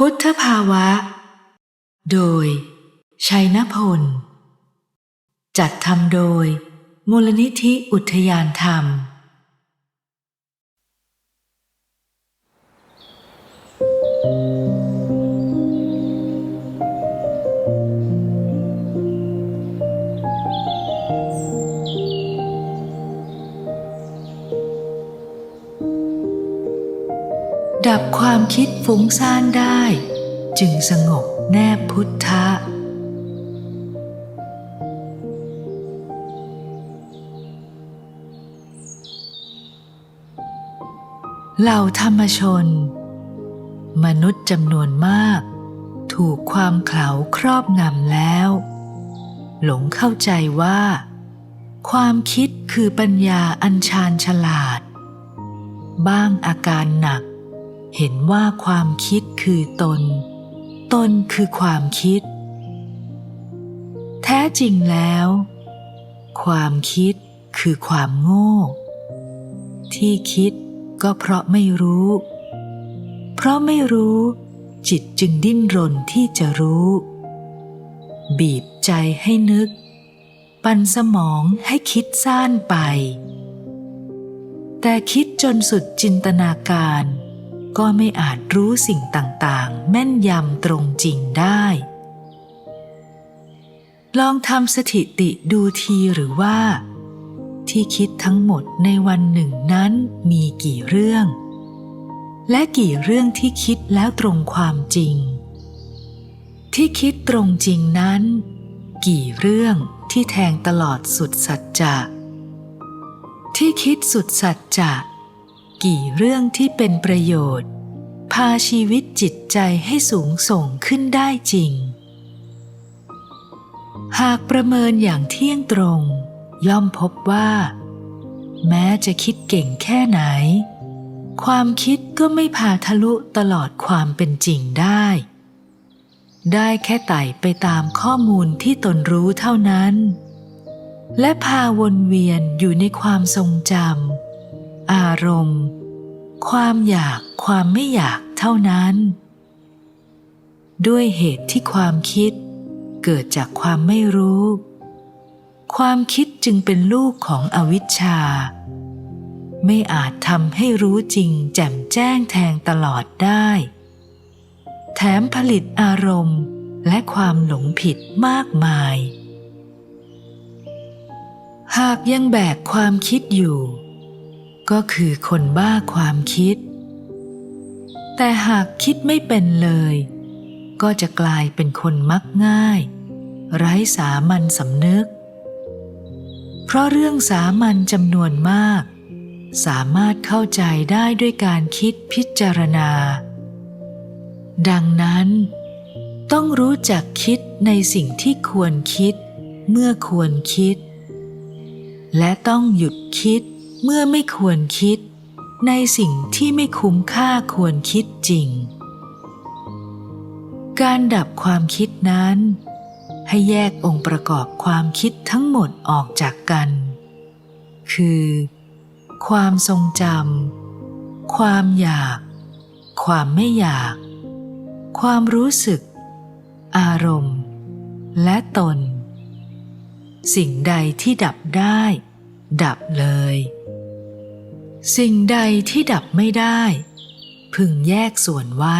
พุทธภาวะ โดย ชัยนพล จัดทำโดย มูลนิธิอุทยานธรรม ความคิดฟุ้งซ่านได้ จึงสงบแนบพุทธะ เหล่าธรรมชน มนุษย์จำนวนมาก ถูกความเขลาครอบงำแล้ว หลงเข้าใจว่า ความคิดคือปัญญาอัญชานฉลาด บ้างอาการหนัก เห็นว่าความคิดคือตน ตนคือความคิด แท้จริงแล้ว ความคิดคือความโง่ ที่คิดก็เพราะไม่รู้ เพราะไม่รู้ จิตจึงดิ้นรนที่จะรู้ บีบใจให้นึก ปันสมองให้คิดซ่านไป แต่คิดจนสุดจินตนาการ ก็ไม่อาจรู้สิ่งต่างๆ แม่นยำตรงจริงได้ ลองทำสถิติดูทีหรือว่า ที่คิดทั้งหมดในวันหนึ่งนั้นมีกี่เรื่อง และกี่เรื่องที่คิดแล้วตรงความจริง ที่คิดตรงจริงนั้น กี่เรื่องที่แทงตลอดสุดสัจจะที่คิดสุดสัจจะ กี่เรื่องที่เป็นประโยชน์ พาชีวิตจิตใจให้สูงส่งขึ้นได้จริง หากประเมินอย่างเที่ยงตรง ย่อมพบว่า แม้จะคิดเก่งแค่ไหน ความคิดก็ไม่พาทะลุตลอดความเป็นจริงได้ ได้แค่ไต่ไปตามข้อมูลที่ตนรู้เท่านั้นและพาวนเวียนอยู่ในความทรงจำ อารมณ์ ความอยากความไม่อยากเท่านั้น ด้วยเหตุที่ความคิดเกิดจากความไม่รู้ ความคิดจึงเป็นลูกของอวิชชา ไม่อาจทำให้รู้จริงแจ่มแจ้งแทงตลอดได้ แถมผลิตอารมณ์และความหลงผิดมากมาย หากยังแบกความคิดอยู่ ก็คือคนบ้าความคิด แต่หากคิดไม่เป็นเลย ก็จะกลายเป็นคนมักง่าย ไร้สามัญสำนึก เพราะเรื่องสามัญจำนวนมาก สามารถเข้าใจได้ด้วยการคิดพิจารณา ดังนั้น ต้องรู้จักคิดในสิ่งที่ควรคิดเมื่อควรคิด และต้องหยุดคิด เมื่อไม่ควรคิด ในสิ่งที่ไม่คุ้มค่าควรคิดจริง การดับความคิดนั้น ให้แยกองค์ประกอบความคิดทั้งหมดออกจากกัน คือ ความทรงจำความอยาก ความไม่อยาก ความรู้สึก อารมณ์ และตน สิ่งใดที่ดับได้ดับเลย สิ่งใดที่ดับไม่ได้ พึงแยกส่วนไว้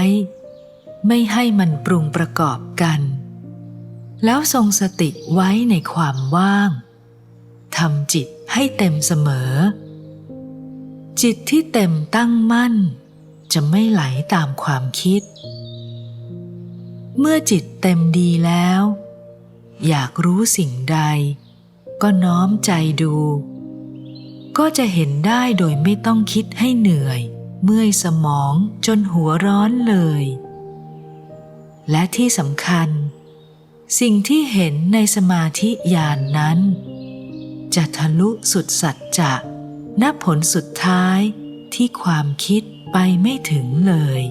ไม่ให้มันปรุงประกอบกัน แล้วทรงสติไว้ในความว่างทำจิตให้เต็มเสมอ จิตที่เต็มตั้งมั่น จะไม่ไหลตามความคิด เมื่อจิตเต็มดีแล้ว อยากรู้สิ่งใด ก็น้อมใจดู ก็จะเห็นได้โดยไม่ต้องคิดให้เหนื่อย เมื่อยสมองจนหัวร้อนเลย และที่สำคัญ สิ่งที่เห็นในสมาธิญาณนนั้น จะทะลุสุดสัจจะณผลสุดท้ายที่ความคิดไปไม่ถึงเลย